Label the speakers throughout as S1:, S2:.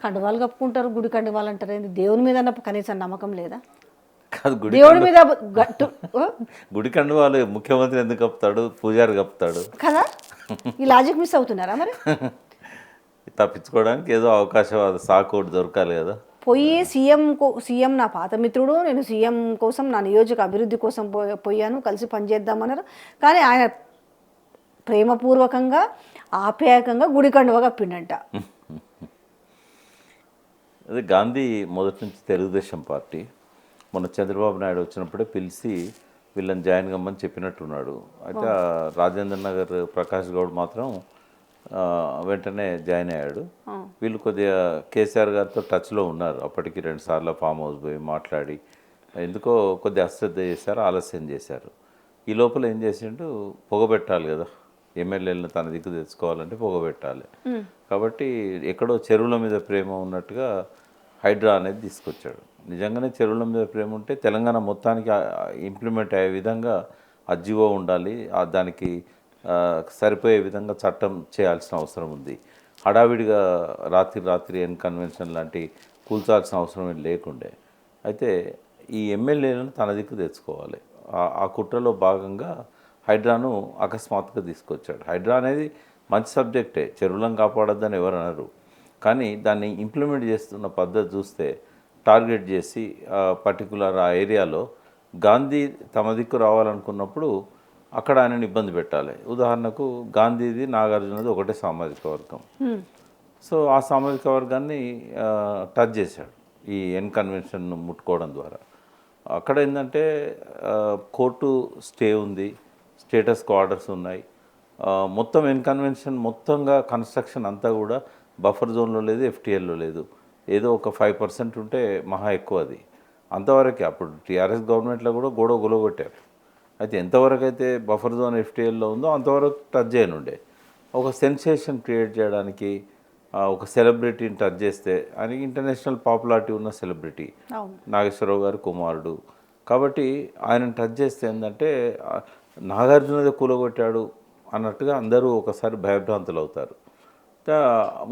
S1: కండువాలు కప్పుకుంటారు గుడి కండువాలు అంటారు. ఏంది? దేవుని మీద కనీసం నమ్మకం లేదా?
S2: కాదు గుడి
S1: దేవుడి మీద గట్టు
S2: గుడి కండువాలు ముఖ్యమంత్రి ఎందుకు కప్పుతాడు? పూజారి కప్పుతాడు?
S1: కదా? ఈ లాజిక్ మిస్ అవుతున్నారా మరి?
S2: తప్పించుకోవడానికి ఏదో అవకాశం అది సాకు ఒకటి దొరకాలి కదా.
S1: పోయి సీఎం కో- సీఎం నా పాత మిత్రుడు నేను సీఎం కోసం నా నియోజక అభివృద్ధి కోసం పోయాను కలిసి పనిచేద్దామన్నారు. కానీ ఆయన ప్రేమపూర్వకంగా ఆప్యాయకంగా గుడి కండువ కప్పిండంట.
S2: అదే గాంధీ మొదటి నుంచి తెలుగుదేశం పార్టీ. మొన్న చంద్రబాబు నాయుడు వచ్చినప్పుడే పిలిచి వీళ్ళని జాయిన్ కమ్మని చెప్పినట్టున్నాడు. అయితే రాజేంద్ర నగర్ ప్రకాష్ గౌడ్ మాత్రం వెంటనే జాయిన్ అయ్యాడు. వీళ్ళు కొద్దిగా కేసీఆర్ గారితో టచ్లో ఉన్నారు. అప్పటికి రెండు సార్లు ఫామ్ హౌస్ పోయి మాట్లాడి ఎందుకో కొద్దిగా అశ్రద్ధ చేశారు ఆలస్యం చేశారు. ఈ లోపల ఏం చేసిండు? పొగబెట్టాలి కదా. ఎమ్మెల్యేలను తన దిక్కు తెచ్చుకోవాలంటే పొగబెట్టాలి. కాబట్టి ఎక్కడో చెరువుల మీద ప్రేమ ఉన్నట్టుగా హైడ్రా అనేది తీసుకొచ్చాడు. నిజంగానే చెరువుల మీద ప్రేమ ఉంటే తెలంగాణ మొత్తానికి ఇంప్లిమెంట్ అయ్యే విధంగా ఆ జీవో ఉండాలి దానికి సరిపోయే విధంగా చట్టం చేయాల్సిన అవసరం ఉంది. హడావిడిగా రాత్రి రాత్రి ఎన్ కన్వెన్షన్ లాంటి కూల్చాల్సిన అవసరం లేకుండే. అయితే ఈ ఎమ్మెల్యేలను తన దిక్కు తెచ్చుకోవాలి. ఆ కుట్రలో భాగంగా హైడ్రాను అకస్మాత్తుగా తీసుకొచ్చాడు. హైడ్రా అనేది మంచి సబ్జెక్టే చెరువులను కాపాడొద్దని ఎవరు అనరు. కానీ దాన్ని ఇంప్లిమెంట్ చేస్తున్న పద్ధతి చూస్తే టార్గెట్ చేసి పర్టికులర్ ఆ ఏరియాలో గాంధీ తమ దిక్కు రావాలనుకున్నప్పుడు అక్కడ ఆయనని ఇబ్బంది పెట్టాలి. ఉదాహరణకు గాంధీది నాగార్జునది ఒకటే సామాజిక వర్గం. సో ఆ సామాజిక వర్గాన్ని టచ్ చేశాడు ఈ ఎన్ కన్వెన్షన్ ముట్టుకోవడం ద్వారా. అక్కడ ఏంటంటే కోర్టు స్టే ఉంది. స్టేటస్ ఆర్డర్స్ ఉన్నాయి. మొత్తం ఎన్ కన్వెన్షన్ మొత్తంగా కన్స్ట్రక్షన్ అంతా కూడా బఫర్ జోన్లో లేదు ఎఫ్టీఎల్లో లేదు. ఏదో ఒక ఫైవ్ పర్సెంట్ ఉంటే మహా ఎక్కువ అది. అంతవరకే అప్పుడు టీఆర్ఎస్ గవర్నమెంట్లో కూడా గొడవ గొలవగొట్టారు అయితే ఎంతవరకు అయితే బఫర్ జోన్ ఎఫ్టీఎల్లో ఉందో అంతవరకు టచ్ చేయనుండే. ఒక సెన్సేషన్ క్రియేట్ చేయడానికి ఒక సెలబ్రిటీని టచ్ చేస్తే ఆయనకి ఇంటర్నేషనల్ పాపులారిటీ ఉన్న సెలబ్రిటీ నాగేశ్వరరావు గారి కుమారుడు. కాబట్టి ఆయనను టచ్ చేస్తే ఏంటంటే నాగార్జునదే కూలగొట్టాడు అన్నట్టుగా అందరూ ఒకసారి భయభ్రాంతులు అవుతారు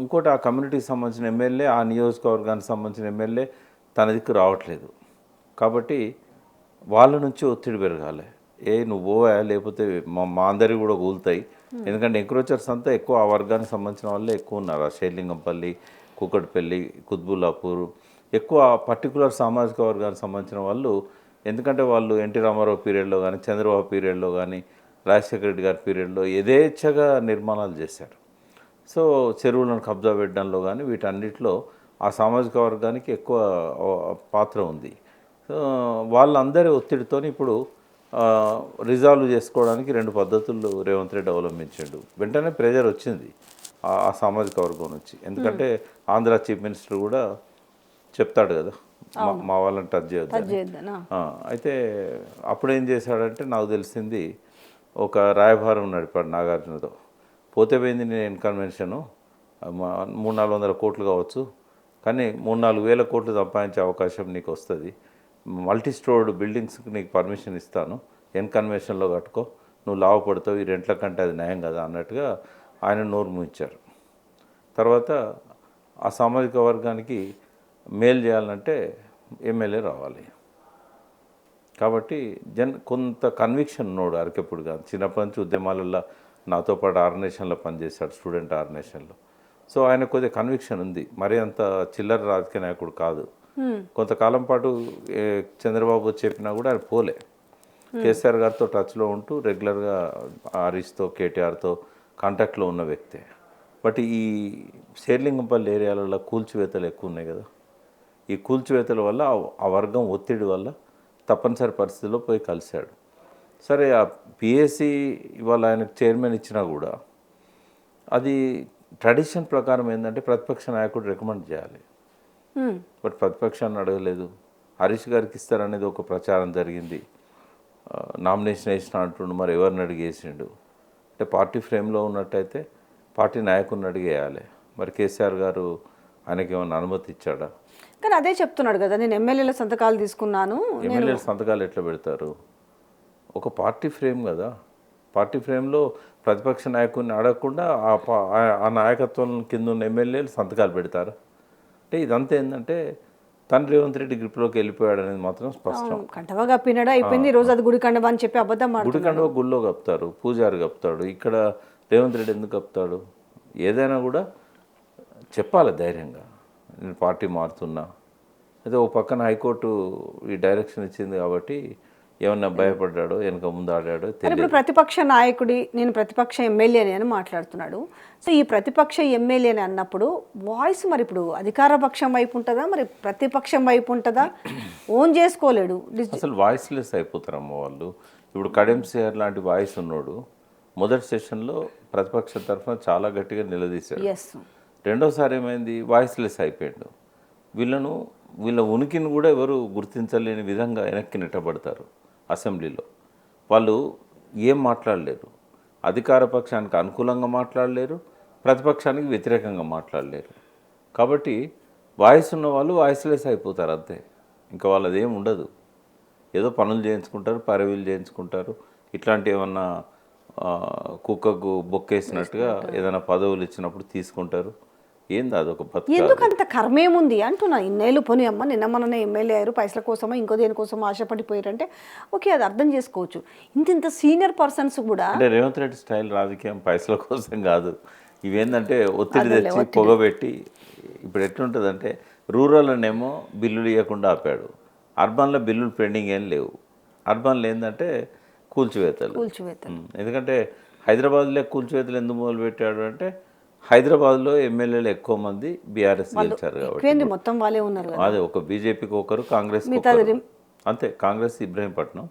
S2: ఇంకోటి ఆ కమ్యూనిటీకి సంబంధించిన ఎమ్మెల్యే ఆ నియోజకవర్గానికి సంబంధించిన ఎమ్మెల్యే తన దిక్కు రావట్లేదు. కాబట్టి వాళ్ళ నుంచి ఒత్తిడి పెరగాలి. ఏ నువ్వు పోవా లేకపోతే మా మా అందరికి కూడా కూలుతాయి. ఎందుకంటే ఎంక్రోచర్స్ అంతా ఎక్కువ ఆ వర్గానికి సంబంధించిన వాళ్ళే ఎక్కువ ఉన్నారు. ఆ షేర్లింగంపల్లి కూకట్పల్లి కుత్బుల్లాపూర్ ఎక్కువ పర్టికులర్ సామాజిక వర్గానికి సంబంధించిన వాళ్ళు ఎందుకంటే వాళ్ళు ఎన్టీ రామారావు పీరియడ్లో కానీ చంద్రబాబు పీరియడ్లో కానీ రాజశేఖర రెడ్డి గారి పీరియడ్లో యథేచ్ఛగా నిర్మాణాలు చేశారు. సో చెరువులను కబ్జా పెట్టడంలో కానీ వీటన్నిటిలో ఆ సామాజిక వర్గానికి ఎక్కువ పాత్ర ఉంది. సో వాళ్ళందరి ఒత్తిడితో ఇప్పుడు రిజాల్వ్ చేసుకోవడానికి రెండు పద్ధతులు రేవంత్ రెడ్డి అవలంబించాడు. వెంటనే ప్రెజర్ వచ్చింది ఆ ఆ సామాజిక వర్గం నుంచి. ఎందుకంటే ఆంధ్ర చీఫ్ మినిస్టర్ కూడా చెప్తాడు కదా మా- వాళ్ళని టచ్ చేయొద్దు అయితే అప్పుడు ఏం చేశాడంటే నాకు తెలిసింది ఒక రాయభారం నడిపాడు నాగార్జునతో. పోతే పోయింది నేను కన్వెన్షను మూడు నాలుగు వందల కోట్లు కావచ్చు. కానీ మూడు నాలుగు వేల కోట్లు సంపాదించే అవకాశం నీకు వస్తుంది. మల్టీ స్టోర్డ్ బిల్డింగ్స్కి నీకు పర్మిషన్ ఇస్తాను. ఎన్ కన్వెన్షన్లో కట్టుకో. నువ్వు లాభపడతావు ఈ రెంట్ల కంటే అది నయం కదా అన్నట్టుగా ఆయన నోరు మూయించారు. తర్వాత ఆ సామాజిక వర్గానికి మేలు చేయాలంటే ఎమ్మెల్యే రావాలి. కాబట్టి జన్ కొంత కన్విక్షన్ ఉన్నాడు అరకెప్పుడు కాదు. చిన్నప్పటి నుంచి ఉద్యమాలలో నాతో పాటు ఆర్గనైజేషన్లో పనిచేశాడు స్టూడెంట్ ఆర్గనైజేషన్లో. సో ఆయన కొద్దిగా కన్విక్షన్ ఉంది. మరీ అంత చిల్లర రాజకీయ నాయకుడు కాదు. కొంతకాలం పాటు ఏ, చంద్రబాబు చెప్పినా కూడా ఆయన పోలే. కేసీఆర్ గారితో టచ్లో ఉంటూ రెగ్యులర్గా హరీష్తో కేటీఆర్తో కాంటాక్ట్లో ఉన్న వ్యక్తే. బట్ ఈ షేర్లింగంపల్లి ఏరియాలలో కూల్చివేతలు ఎక్కువ ఉన్నాయి కదా. ఈ కూల్చివేతల వల్ల ఆ- వర్గం ఒత్తిడి వల్ల తప్పనిసరి పరిస్థితుల్లో పోయి కలిశాడు. సరే ఆ పిఎస్సి ఇవాళ ఆయనకు చైర్మన్ ఇచ్చినా కూడా అది ట్రెడిషన్ ప్రకారం ఏంటంటే ప్రతిపక్ష నాయకుడు రికమెండ్ చేయాలి. బట్ ప్రతిపక్షాన్ని అడగలేదు. హరీష్ గారికి ఇస్తారనేది ఒక ప్రచారం జరిగింది. నామినేషన్ వేసిన అంటుండు మరి ఎవరిని అడిగేసిండు? అంటే పార్టీ ఫ్రేమ్లో ఉన్నట్టయితే పార్టీ నాయకుడిని అడిగేయాలి. మరి కేసీఆర్ గారు ఆయనకి ఏమైనా అనుమతి ఇచ్చాడా?
S1: కానీ అదే చెప్తున్నాడు కదా నేను ఎమ్మెల్యేల సంతకాలు తీసుకున్నాను
S2: ఎమ్మెల్యేల సంతకాలు ఎట్లా పెడతారు? ఒక పార్టీ ఫ్రేమ్ కదా. పార్టీ ఫ్రేమ్లో ప్రతిపక్ష నాయకుడిని అడగకుండా ఆ పా- ఆ- ఆ నాయకత్వం కింద ఉన్న ఎమ్మెల్యేలు సంతకాలు పెడతారు? అంటే ఇదంతా ఏంటంటే తండ్రి రేవంత్ రెడ్డి గ్రిప్లోకి వెళ్ళిపోయాడు అనేది మాత్రం స్పష్టం.
S1: కంటవా కప్పినాడా? అయిపోయింది ఈ రోజు అది గుడి కండవా అని చెప్పి అబద్ధం
S2: గుడి కండువ గుళ్ళో కప్తారు పూజారి కప్తాడు ఇక్కడ రేవంత్ రెడ్డి ఎందుకు కప్తాడు? ఏదైనా కూడా చెప్పాలి ధైర్యంగా. నేను పార్టీ మారుతున్నా. అయితే ఓ పక్కన హైకోర్టు ఈ డైరెక్షన్ ఇచ్చింది కాబట్టి ఏమన్నా భయపడ్డాడో వెనక ముందు ఆడాడో
S1: ఇప్పుడు ప్రతిపక్ష నాయకుడి నేను ప్రతిపక్ష ఎమ్మెల్యేని అని మాట్లాడుతున్నాడు. సో ఈ ప్రతిపక్ష ఎమ్మెల్యేని అన్నప్పుడు వాయిస్ మరి ఇప్పుడు అధికార పక్షం వైపు ఉంటుందా? మరి ప్రతిపక్షం వైపు ఉంటుందా? ఓన్ చేసుకోలేడు.
S2: అసలు వాయిస్లెస్ అయిపోతారమ్మ వాళ్ళు. ఇప్పుడు కడెం సిఆర్ లాంటి వాయిస్ ఉన్నోడు మొదటి సెషన్లో ప్రతిపక్షం తరఫున చాలా గట్టిగా నిలదీశాడు. రెండోసారి ఏమైంది? వాయిస్లెస్ అయిపోయాడు. వీళ్ళను వీళ్ళ ఉనికిని కూడా ఎవరు గుర్తించలేని విధంగా వెనక్కి నెట్టబడతారు అసెంబ్లీలో. వాళ్ళు ఏం మాట్లాడలేరు. అధికార పక్షానికి అనుకూలంగా మాట్లాడలేరు ప్రతిపక్షానికి వ్యతిరేకంగా మాట్లాడలేరు. కాబట్టి వాయిస్ ఉన్న వాళ్ళు వాయిస్లెస్ అయిపోతారు అంతే. ఇంకా వాళ్ళది ఏం ఉండదు. ఏదో పనులు చేయించుకుంటారు పరవీలు చేయించుకుంటారు. ఇట్లాంటి ఏమన్నా కుక్కకు బొక్కేసినట్టుగా ఏదైనా పదవులు ఇచ్చినప్పుడు తీసుకుంటారు. ఏంది అదొక బతుక
S1: ఎందుకు అంత కర్మేముంది? అంటున్నా ఇన్నేళ్ళు పోనీ అమ్మ నిన్న మొన్న ఎమ్మెల్యే అయ్యారు పైసల కోసమో ఇంకో దేనికోసమో ఆశపడిపోయారంటే ఓకే అది అర్థం చేసుకోవచ్చు. ఇంత ఇంత సీనియర్ పర్సన్స్ కూడా
S2: అంటే రేవంత్ రెడ్డి స్టైల్ రాజకీయం పైసల కోసం కాదు. ఇవేంటంటే ఒత్తిడి తెచ్చి పొగబెట్టి ఇప్పుడు ఎట్లుంటుందంటే రూరల్లోనేమో బిల్లులు ఇవ్వకుండా ఆపాడు. అర్బన్లో బిల్లులు పెండింగ్ ఏం లేవు. అర్బన్లో ఏంటంటే కూల్చివేతలు.
S1: కూల్చివేత
S2: ఎందుకంటే హైదరాబాద్లో కూల్చివేతలు ఎందుకు మొదలు పెట్టాడు అంటే హైదరాబాద్లో ఎమ్మెల్యేలు ఎక్కువ మంది బీఆర్ఎస్ గెలిచారు కాబట్టి.
S1: మొత్తం వాళ్ళే ఉన్నారు
S2: అదే ఒక బీజేపీకి ఒకరు కాంగ్రెస్ అంతే కాంగ్రెస్ ఇబ్రహీంపట్నం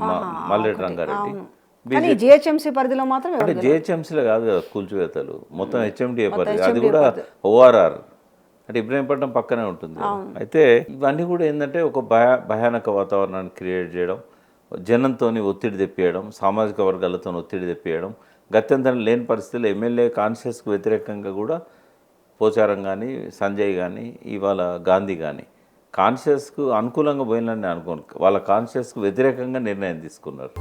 S2: మ- మల్రెడ్డి రంగారెడ్డి.
S1: కానీ జిహెచ్ఎంసీ పరిధిలో మాత్రం
S2: అంటే జిహెచ్ఎంసీలో కాదు కదా కూల్చివేతలు. మొత్తం హెచ్ఎండిఏ పరిధి. అది కూడా ఓఆర్ఆర్. అంటే ఇబ్రహీంపట్నం పక్కనే ఉంటుంది అయితే ఇవన్నీ కూడా ఏంటంటే ఒక భయ భయానక వాతావరణాన్ని క్రియేట్ చేయడం జనంతో ఒత్తిడి తెప్పియడం సామాజిక వర్గాలతో ఒత్తిడి తెప్పియడం గత్యంతరం లేని పరిస్థితుల్లో ఎమ్మెల్యే కాన్షియస్కు వ్యతిరేకంగా కూడా పోచారం కానీ సంజయ్ కానీ ఇవాళ గాంధీ కానీ కాన్షియస్కు అనుకూలంగా పోయినని అనుకోను. వాళ్ళ కాన్షియస్కు వ్యతిరేకంగా నిర్ణయం తీసుకున్నారు.